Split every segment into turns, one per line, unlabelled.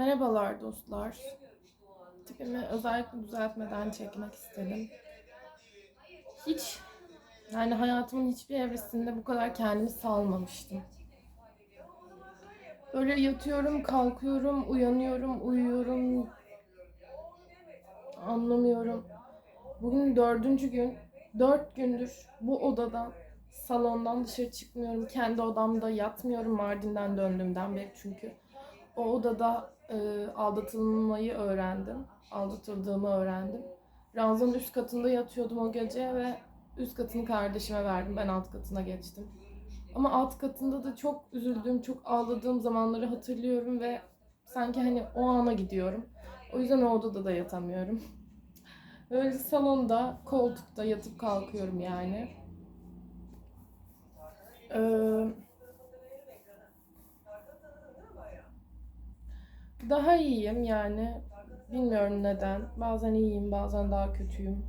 Merhabalar dostlar. Tipimi özellikle düzeltmeden çekmek istedim. Hiç yani hayatımın hiçbir evresinde bu kadar kendimi salmamıştım. Böyle yatıyorum, kalkıyorum, uyanıyorum, uyuyorum. Anlamıyorum. Bugün dördüncü gün. Dört gündür bu odadan, salondan dışarı çıkmıyorum. Kendi odamda yatmıyorum Mardin'den döndüğümden beri çünkü. O odada e, aldatılmayı öğrendim. Aldatıldığımı öğrendim. Ranzanın üst katında yatıyordum o gece ve üst katını kardeşime verdim. Ben alt katına geçtim. Ama alt katında da çok üzüldüğüm, çok ağladığım zamanları hatırlıyorum ve sanki hani o ana gidiyorum. O yüzden o odada da yatamıyorum. Böyle salonda, koltukta yatıp kalkıyorum yani. Ee, daha iyiyim yani. Bilmiyorum neden. Bazen iyiyim, bazen daha kötüyüm.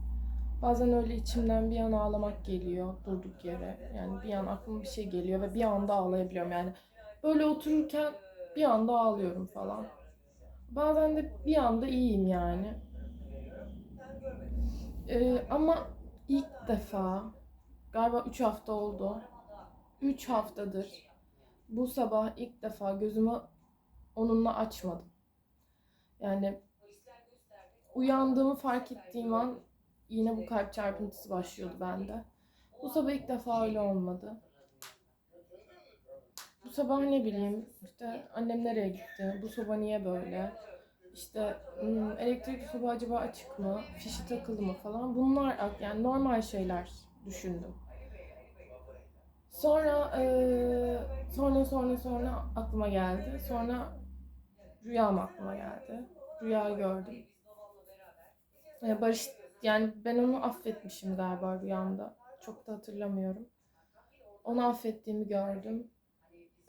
Bazen öyle içimden bir an ağlamak geliyor durduk yere. Yani bir an aklıma bir şey geliyor ve bir anda ağlayabiliyorum yani. Böyle otururken bir anda ağlıyorum falan. Bazen de bir anda iyiyim yani. Ee, ama ilk defa galiba 3 hafta oldu. 3 haftadır bu sabah ilk defa gözümü onunla açmadım. Yani uyandığımı fark ettiğim an yine bu kalp çarpıntısı başlıyordu bende. Bu sabah ilk defa öyle olmadı. Bu sabah ne bileyim işte annem nereye gitti, bu soba niye böyle, işte hmm, elektrik soba acaba açık mı, fişi takılı mı falan bunlar yani normal şeyler düşündüm. Sonra eee, sonra sonra sonra aklıma geldi. Sonra rüyam aklıma geldi. Rüya gördüm. Ee, Barış yani ben onu affetmişim galiba rüyamda. Çok da hatırlamıyorum. Onu affettiğimi gördüm.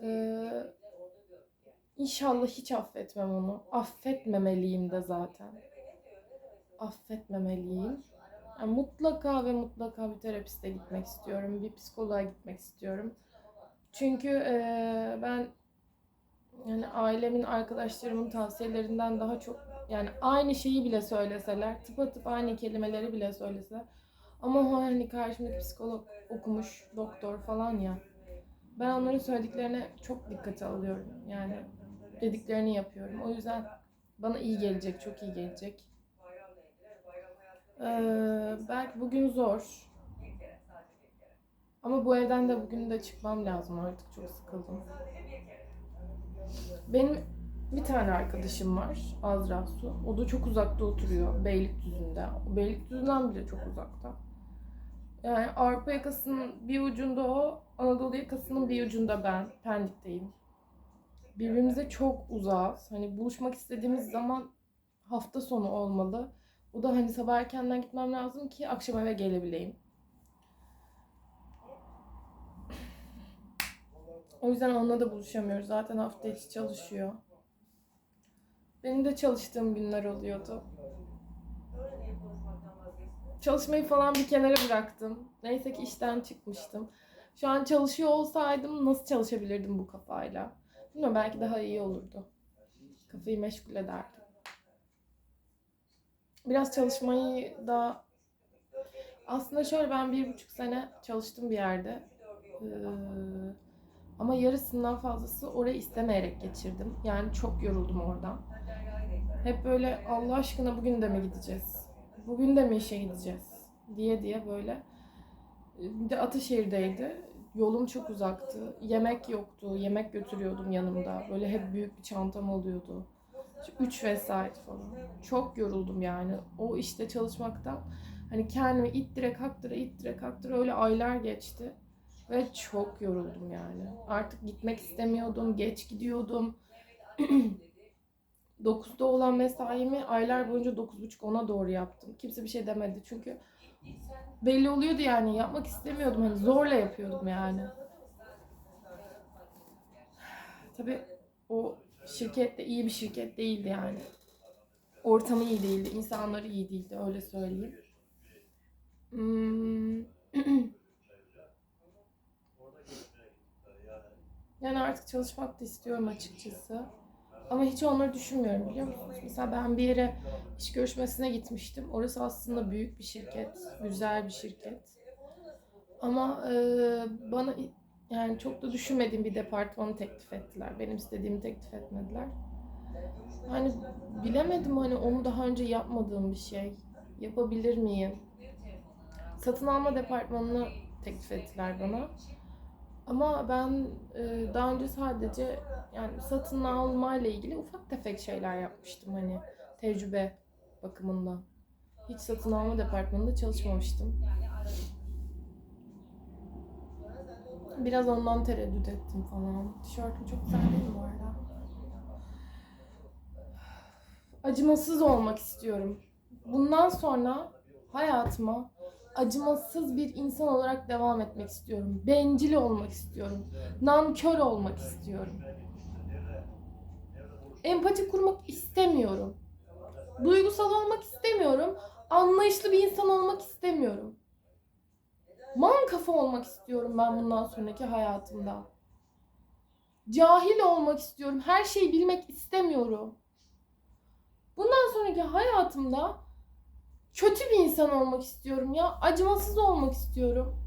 Ee, inşallah hiç affetmem onu. Affetmemeliyim de zaten. Affetmemeliyim. Yani mutlaka ve mutlaka bir terapiste gitmek istiyorum. Bir psikoloğa gitmek istiyorum. Çünkü eee, ben yani ailemin, arkadaşlarımın tavsiyelerinden daha çok yani aynı şeyi bile söyleseler, tıpatıp aynı kelimeleri bile söyleseler ama o hani karşımdaki psikolog okumuş, doktor falan ya. Ben onların söylediklerine çok dikkate alıyorum. Yani dediklerini yapıyorum. O yüzden bana iyi gelecek, çok iyi gelecek. Ee, belki bugün zor. Ama bu evden de bugün de çıkmam lazım artık. Çok sıkıldım. Benim bir tane arkadaşım var. Azra Su. O da çok uzakta oturuyor. Beylikdüzü'nde. O Beylikdüzü'nden bile çok uzakta. Yani Avrupa yakasının bir ucunda o, Anadolu yakasının bir ucunda ben. Pendik'teyim. Birbirimize çok uzağız. Hani buluşmak istediğimiz zaman hafta sonu olmalı. O da hani sabah erkenden gitmem lazım ki akşam eve gelebileyim. O yüzden onunla da buluşamıyoruz. Zaten hafta içi çalışıyor. Benim de çalıştığım günler oluyordu. Çalışmayı falan bir kenara bıraktım. Neyse ki işten çıkmıştım. Şu an çalışıyor olsaydım nasıl çalışabilirdim bu kafayla? Bilmiyorum belki daha iyi olurdu. Kafayı meşgul ederdim. Biraz çalışmayı da aslında şöyle ben bir buçuk sene çalıştım bir yerde. Ee, ama yarısından fazlası orayı istemeyerek geçirdim. Yani çok yoruldum oradan. Hep böyle Allah aşkına bugün de mi gideceğiz? Bugün de mi işe gideceğiz? Diye diye böyle. Bir de Ataşehir'deydi. Yolum çok uzaktı. Yemek yoktu. Yemek götürüyordum yanımda. Böyle hep büyük bir çantam oluyordu. 3 vesait falan. Çok yoruldum yani. O işte çalışmaktan. Hani kendimi ittire kaktıra ittire kaktıra öyle aylar geçti. Ve çok yoruldum yani. Artık gitmek istemiyordum. Geç gidiyordum. 9'da olan mesaimi aylar boyunca 9.30-10'a doğru yaptım. Kimse bir şey demedi çünkü belli oluyordu yani yapmak istemiyordum hani zorla yapıyordum yani. Tabii o şirket de iyi bir şirket değildi yani. Ortamı iyi değildi, insanları iyi değildi öyle söyleyeyim. Hmm. yani artık çalışmak da istiyorum açıkçası. Ama hiç onları düşünmüyorum biliyor musunuz? Mesela ben bir yere iş görüşmesine gitmiştim. Orası aslında büyük bir şirket, güzel bir şirket. Ama e, bana yani çok da düşünmediğim bir departmanı teklif ettiler. Benim istediğimi teklif etmediler. Hani bilemedim hani onu daha önce yapmadığım bir şey. Yapabilir miyim? Satın alma departmanını teklif ettiler bana. Ama ben e, daha önce sadece yani satın alma ile ilgili ufak tefek şeyler yapmıştım hani tecrübe bakımından. Hiç satın alma departmanında çalışmamıştım. Biraz ondan tereddüt ettim falan. Tişörtüm çok güzel değil mi bu arada? Acımasız olmak istiyorum. Bundan sonra hayatıma acımasız bir insan olarak devam etmek istiyorum. Bencil olmak istiyorum. Nankör olmak istiyorum. Empati kurmak istemiyorum. Duygusal olmak istemiyorum. Anlayışlı bir insan olmak istemiyorum. Man kafa olmak istiyorum ben bundan sonraki hayatımda. Cahil olmak istiyorum. Her şeyi bilmek istemiyorum. Bundan sonraki hayatımda kötü bir insan olmak istiyorum ya. Acımasız olmak istiyorum.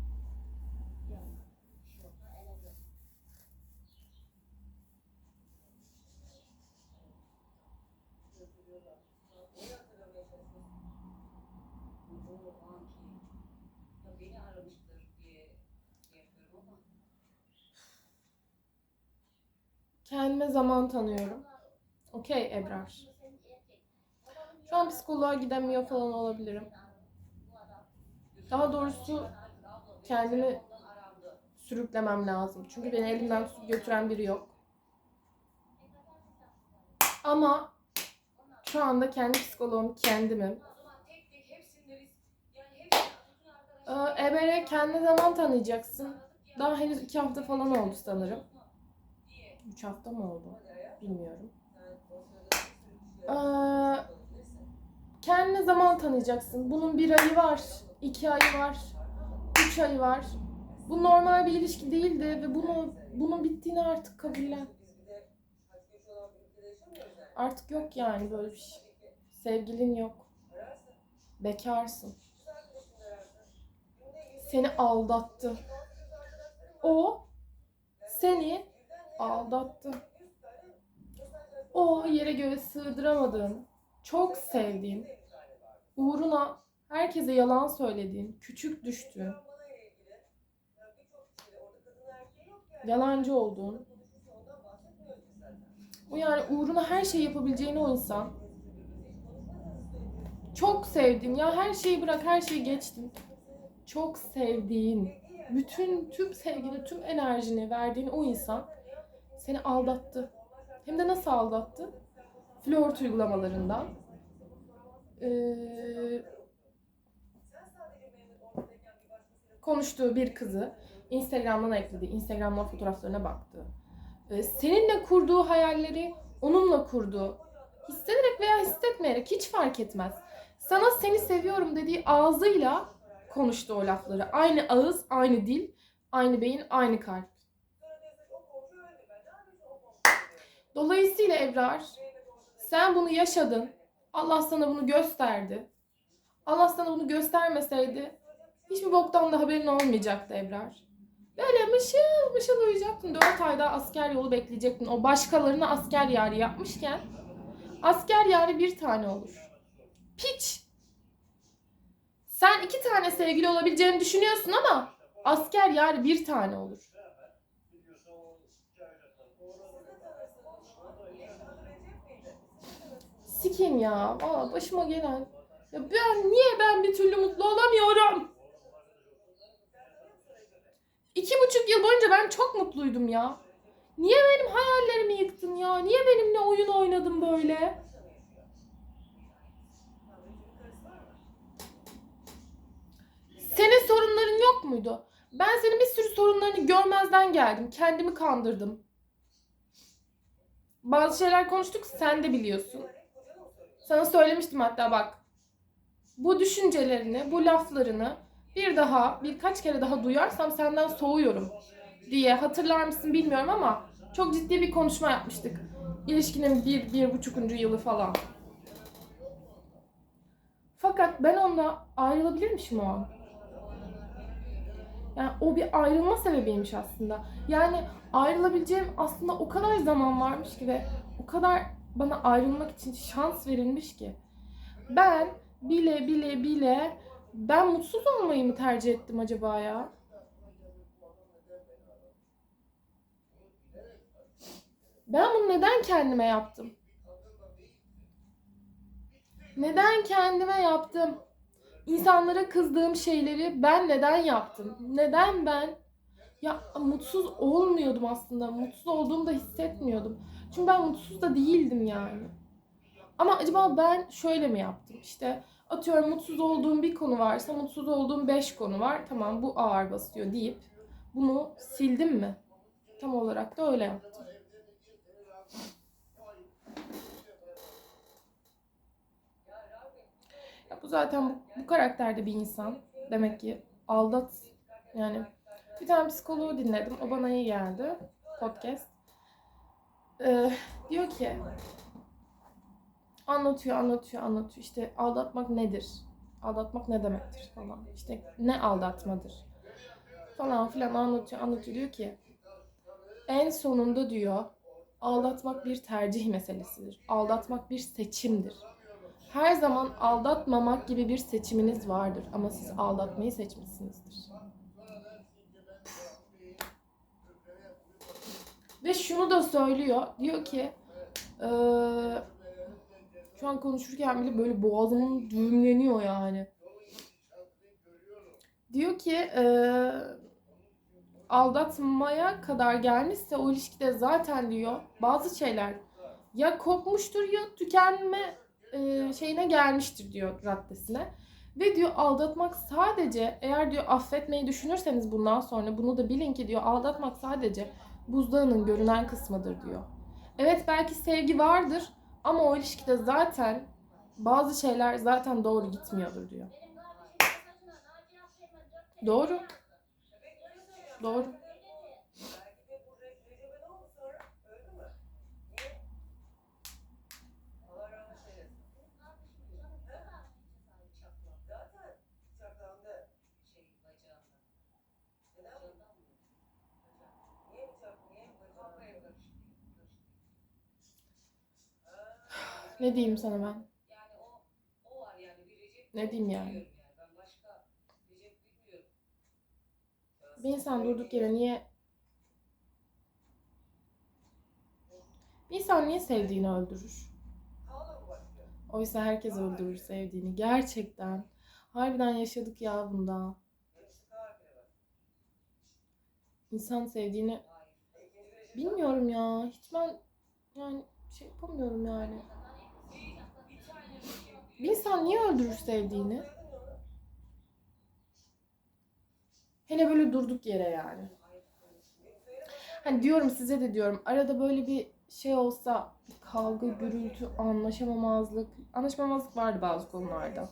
Kendime zaman tanıyorum. Okey Ebrar. Şu an psikoloğa gidemiyor falan olabilirim. Daha doğrusu kendimi sürüklemem lazım. Çünkü beni elimden götüren biri yok. Ama şu anda kendi psikoloğum kendimim. Ee, Eber'e kendi zaman tanıyacaksın. Daha henüz iki hafta falan oldu sanırım. Üç hafta mı oldu? Bilmiyorum. Ee, kendine zaman tanıyacaksın. Bunun bir ayı var, iki ayı var, üç ayı var. Bu normal bir ilişki değildi ve bunu bunun bittiğini artık kabullen. Artık yok yani böyle bir şey. Sevgilin yok. Bekarsın. Seni aldattı. O seni aldattı. O yere göğe sığdıramadığın, çok sevdiğin, uğruna herkese yalan söylediğin, küçük düştüğün, yalancı olduğun, o yani uğruna her şey yapabileceğin o insan, çok sevdiğin, ya her şeyi bırak, her şeyi geçtin. Çok sevdiğin, bütün tüm sevgini, tüm enerjini verdiğin o insan seni aldattı. Hem de nasıl aldattı? Flört uygulamalarından. Ee, konuştuğu bir kızı Instagram'dan ekledi. Instagram'dan fotoğraflarına baktı. Ee, seninle kurduğu hayalleri onunla kurdu. Hissederek veya hissetmeyerek hiç fark etmez. Sana seni seviyorum dediği ağzıyla konuştu o lafları. Aynı ağız, aynı dil, aynı beyin, aynı kalp. Dolayısıyla Ebrar, sen bunu yaşadın. Allah sana bunu gösterdi. Allah sana bunu göstermeseydi hiçbir boktan da haberin olmayacaktı Ebrar. Böyle mışıl mışıl uyuyacaktın. 4 ayda asker yolu bekleyecektin. O başkalarına asker yari yapmışken asker yari bir tane olur. Piç! Sen iki tane sevgili olabileceğini düşünüyorsun ama asker yari bir tane olur. Sikeyim ya. Valla başıma gelen. Ya ben niye ben bir türlü mutlu olamıyorum? İki buçuk yıl boyunca ben çok mutluydum ya. Niye benim hayallerimi yıktın ya? Niye benimle oyun oynadın böyle? Senin sorunların yok muydu? Ben senin bir sürü sorunlarını görmezden geldim. Kendimi kandırdım. Bazı şeyler konuştuk sen de biliyorsun. Sana söylemiştim hatta bak. Bu düşüncelerini, bu laflarını bir daha, birkaç kere daha duyarsam senden soğuyorum diye hatırlar mısın bilmiyorum ama çok ciddi bir konuşma yapmıştık. İlişkinin bir, bir buçukuncu yılı falan. Fakat ben onunla ayrılabilirmişim o an. Yani o bir ayrılma sebebiymiş aslında. Yani ayrılabileceğim aslında o kadar zaman varmış ki ve o kadar bana ayrılmak için şans verilmiş ki. Ben bile bile bile ben mutsuz olmayı mı tercih ettim acaba ya? Ben bunu neden kendime yaptım? Neden kendime yaptım? İnsanlara kızdığım şeyleri ben neden yaptım? Neden ben? Ya mutsuz olmuyordum aslında. Mutsuz olduğumu da hissetmiyordum. Çünkü ben mutsuz da değildim yani. Ama acaba ben şöyle mi yaptım? İşte atıyorum mutsuz olduğum bir konu varsa mutsuz olduğum 5 konu var. Tamam bu ağır basıyor deyip bunu sildim mi? Tam olarak da öyle yaptım. Ya bu zaten bu, bu karakterde bir insan. Demek ki aldat yani bir tane psikoloğu dinledim. O bana iyi geldi. Podcast. Ee, diyor ki anlatıyor, anlatıyor, anlatıyor. İşte aldatmak nedir? Aldatmak ne demektir falan. İşte ne aldatmadır? Falan filan anlatıyor, anlatıyor. Diyor ki en sonunda diyor aldatmak bir tercih meselesidir. Aldatmak bir seçimdir. Her zaman aldatmamak gibi bir seçiminiz vardır ama siz aldatmayı seçmişsinizdir. Ve şunu da söylüyor. Diyor ki eee, şu an konuşurken bile böyle boğazım düğümleniyor yani. Diyor ki eee, aldatmaya kadar gelmişse o ilişkide zaten diyor bazı şeyler ya kopmuştur ya tükenme e, şeyine gelmiştir diyor raddesine. Ve diyor aldatmak sadece eğer diyor affetmeyi düşünürseniz bundan sonra bunu da bilin ki diyor aldatmak sadece buzdağının görünen kısmıdır diyor. Evet belki sevgi vardır ama o ilişkide zaten bazı şeyler zaten doğru gitmiyordur diyor. Doğru. Doğru.
Belki de bu Re- Recep'e ne oldu sonra? Öldü mü? Niye? Allah rahmet eylesin. Zaten bıçaklandı şey bacağında. Neden bu? Niye bıçak? Niye bacağında?
Ne diyeyim sana ben?
Yani o o var yani bir Recep
Ne diyeyim yani?
bilmiyorum.
Bir insan durduk yere niye bir insan niye sevdiğini öldürür? Oysa herkes öldürür sevdiğini. Gerçekten. Harbiden yaşadık ya bunda. İnsan sevdiğini bilmiyorum ya. Hiç ben yani şey yapamıyorum yani. Bir insan niye öldürür sevdiğini? Hele böyle durduk yere yani. Hani diyorum size de diyorum arada böyle bir şey olsa kavga, gürültü, anlaşamamazlık. Anlaşmamazlık vardı bazı konularda.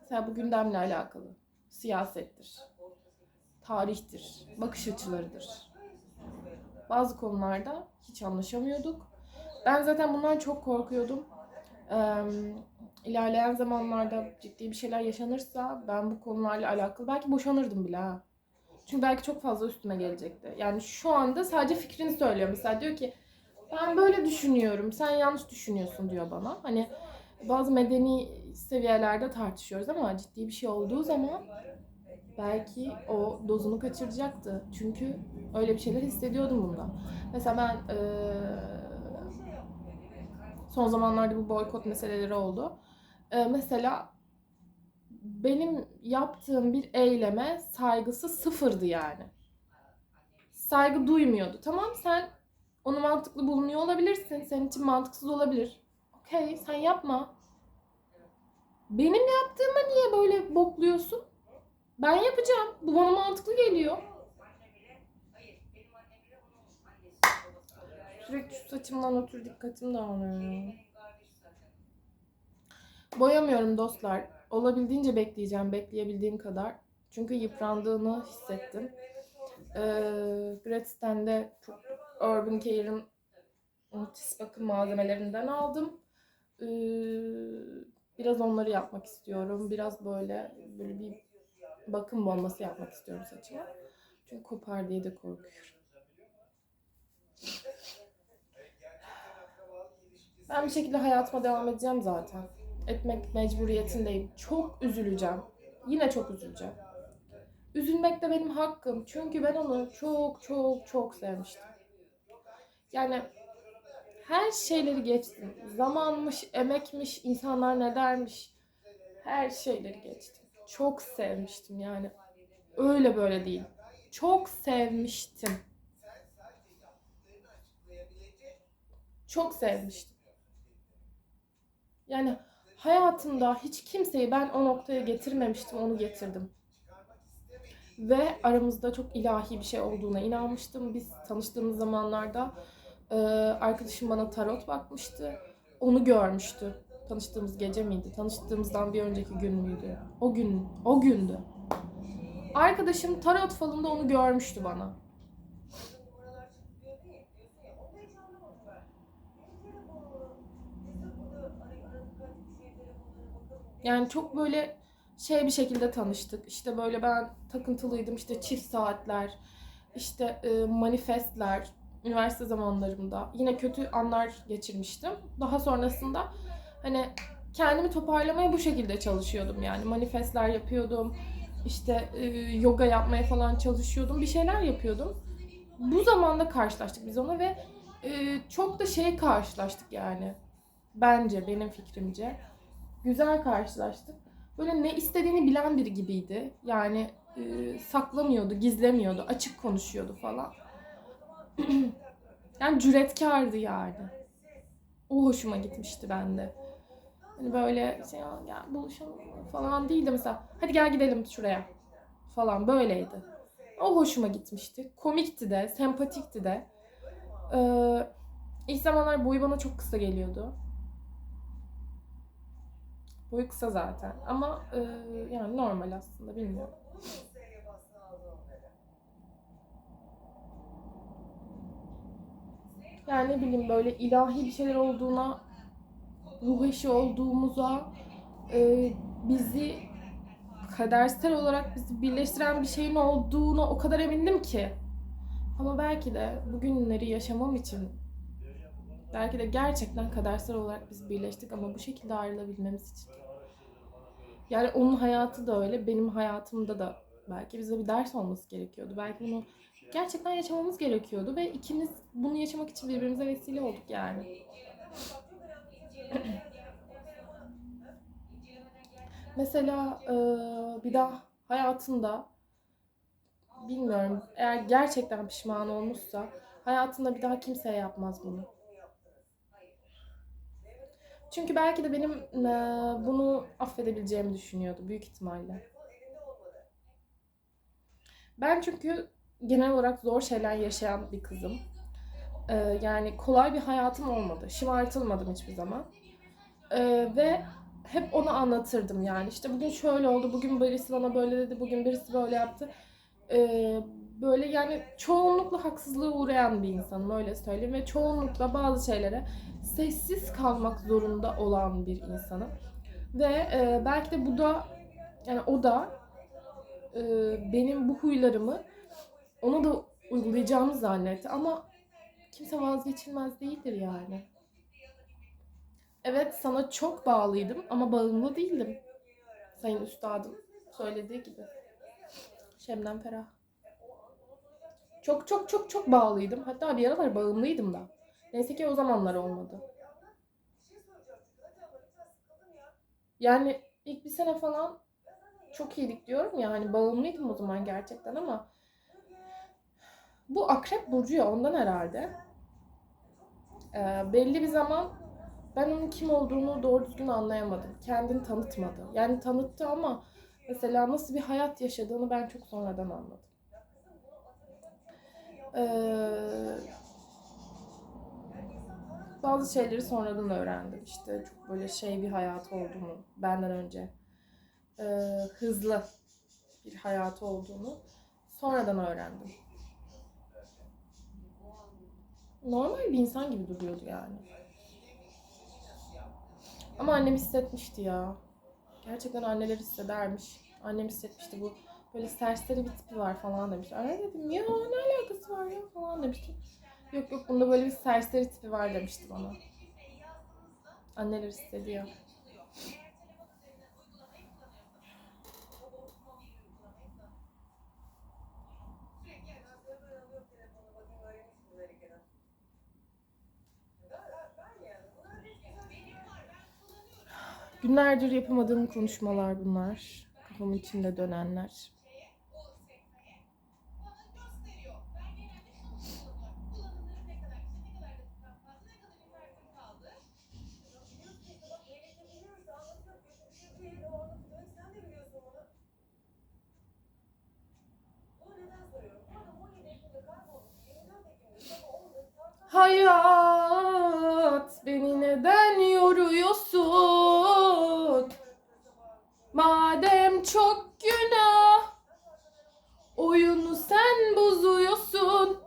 Mesela bu gündemle alakalı. Siyasettir. Tarihtir. Bakış açılarıdır. Bazı konularda hiç anlaşamıyorduk. Ben zaten bundan çok korkuyordum. Ee, ilerleyen zamanlarda ciddi bir şeyler yaşanırsa ben bu konularla alakalı belki boşanırdım bile ha. Çünkü belki çok fazla üstüme gelecekti. Yani şu anda sadece fikrini söylüyor. Mesela diyor ki ben böyle düşünüyorum. Sen yanlış düşünüyorsun diyor bana. Hani bazı medeni seviyelerde tartışıyoruz ama ciddi bir şey olduğu zaman belki o dozunu kaçıracaktı. Çünkü öyle bir şeyler hissediyordum bunda. Mesela ben eee, son zamanlarda bu boykot meseleleri oldu. Eee, mesela benim yaptığım bir eyleme saygısı sıfırdı yani. Saygı duymuyordu. Tamam sen onu mantıklı bulmuyor olabilirsin. Senin için mantıksız olabilir. Okey sen yapma. Benim yaptığıma niye böyle bokluyorsun? Ben yapacağım. Bu bana mantıklı geliyor. Sürekli şu saçımdan ötürü dikkatim dağılıyor. ya.
Benim kardeş zaten.
Boyamıyorum dostlar. Olabildiğince bekleyeceğim. Bekleyebildiğim kadar. Çünkü yıprandığını hissettim. Ee, Gratis'ten de çok Urban Care'ın Otis bakım malzemelerinden aldım. Ee, biraz onları yapmak istiyorum. Biraz böyle böyle bir bakım bombası yapmak istiyorum saçıma. Çünkü kopar diye de korkuyorum. Ben bir şekilde hayatıma devam edeceğim zaten. Etmek mecburiyetindeyim. Çok üzüleceğim. Yine çok üzüleceğim. Üzülmek de benim hakkım. Çünkü ben onu çok çok çok sevmiştim. Yani her şeyleri geçtim. Zamanmış, emekmiş, insanlar ne dermiş. Her şeyleri geçtim. Çok sevmiştim yani. Öyle böyle değil. Çok sevmiştim. Çok sevmiştim. Yani hayatımda hiç kimseyi ben o noktaya getirmemiştim, onu getirdim. Ve aramızda çok ilahi bir şey olduğuna inanmıştım. Biz tanıştığımız zamanlarda e, arkadaşım bana tarot bakmıştı. Onu görmüştü. Tanıştığımız gece miydi? Tanıştığımızdan bir önceki gün müydü? O gün, o gündü. Arkadaşım tarot falında onu görmüştü bana.
numaralar çıktı diyordun ya, diyorsun ya, onu da hiç anlamadım ben. Benim telefonum, hesabını, hani aradık kaç kişiye telefonlara bakalım diye.
Yani çok böyle şey bir şekilde tanıştık. İşte böyle ben takıntılıydım. İşte çift saatler, işte e, manifestler üniversite zamanlarımda. Yine kötü anlar geçirmiştim. Daha sonrasında hani kendimi toparlamaya bu şekilde çalışıyordum yani. Manifestler yapıyordum. İşte e, yoga yapmaya falan çalışıyordum. Bir şeyler yapıyordum. Bu zamanda karşılaştık biz ona ve e, çok da şey karşılaştık yani. Bence, benim fikrimce. Güzel karşılaştık böyle ne istediğini bilen biri gibiydi. Yani e, saklamıyordu, gizlemiyordu, açık konuşuyordu falan. yani cüretkardı yani. O hoşuma gitmişti bende. Hani böyle şey ya, ya buluşalım falan değil de mesela hadi gel gidelim şuraya falan böyleydi. O hoşuma gitmişti. Komikti de, sempatikti de. Ee, ilk zamanlar boyu bana çok kısa geliyordu. Boyu kısa zaten ama e, yani normal aslında bilmiyorum. Yani ne bileyim böyle ilahi bir şeyler olduğuna, ruh eşi olduğumuza, e, bizi kadersel olarak bizi birleştiren bir şeyin olduğuna o kadar emindim ki. Ama belki de bugünleri yaşamam için belki de gerçekten kadersel olarak biz birleştik ama bu şekilde ayrılabilmemiz için. Yani onun hayatı da öyle, benim hayatımda da belki bize bir ders olması gerekiyordu. Belki bunu gerçekten yaşamamız gerekiyordu ve ikimiz bunu yaşamak için birbirimize vesile olduk yani. Mesela bir daha hayatında bilmiyorum eğer gerçekten pişman olmuşsa hayatında bir daha kimseye yapmaz bunu. Çünkü belki de benim e, bunu affedebileceğimi düşünüyordu büyük ihtimalle. Ben çünkü genel olarak zor şeyler yaşayan bir kızım. Ee, yani kolay bir hayatım olmadı. Şımartılmadım hiçbir zaman. Ee, ve hep onu anlatırdım yani. İşte bugün şöyle oldu, bugün birisi bana böyle dedi, bugün birisi böyle yaptı. Böyle yani çoğunlukla haksızlığa uğrayan bir insanım öyle söyleyeyim. Ve çoğunlukla bazı şeylere sessiz kalmak zorunda olan bir insanım. Ve e, belki de bu da yani o da e, benim bu huylarımı ona da uygulayacağımı zannetti ama kimse vazgeçilmez değildir yani. Evet sana çok bağlıydım ama bağımlı değildim. Sayın Üstadım söylediği gibi. Şebnem Ferah. Çok çok çok çok bağlıydım. Hatta bir aralar bağımlıydım da. Neyse ki o zamanlar olmadı. Yani ilk bir sene falan çok iyiydik diyorum ya hani bağımlıydım o zaman gerçekten ama bu akrep burcu ya ondan herhalde. Ee, belli bir zaman ben onun kim olduğunu doğru düzgün anlayamadım. Kendini tanıtmadı. Yani tanıttı ama mesela nasıl bir hayat yaşadığını ben çok sonradan anladım. Ee, bazı şeyleri sonradan öğrendim. İşte çok böyle şey bir hayat olduğunu benden önce e, hızlı bir hayatı olduğunu sonradan öğrendim. normal bir insan gibi duruyordu yani. Ama annem hissetmişti ya. Gerçekten anneler hissedermiş. Annem hissetmişti bu böyle serseri bir tipi var falan demiş. Anne dedim ya ne alakası var ya falan demiştim. Yok yok bunda böyle bir serseri tipi var demişti bana. Anneler hissediyor. Günlerdir yapamadığım konuşmalar bunlar. Kafamın içinde dönenler. Hayat beni neden yoruyorsun? Madem çok günah oyunu sen bozuyorsun.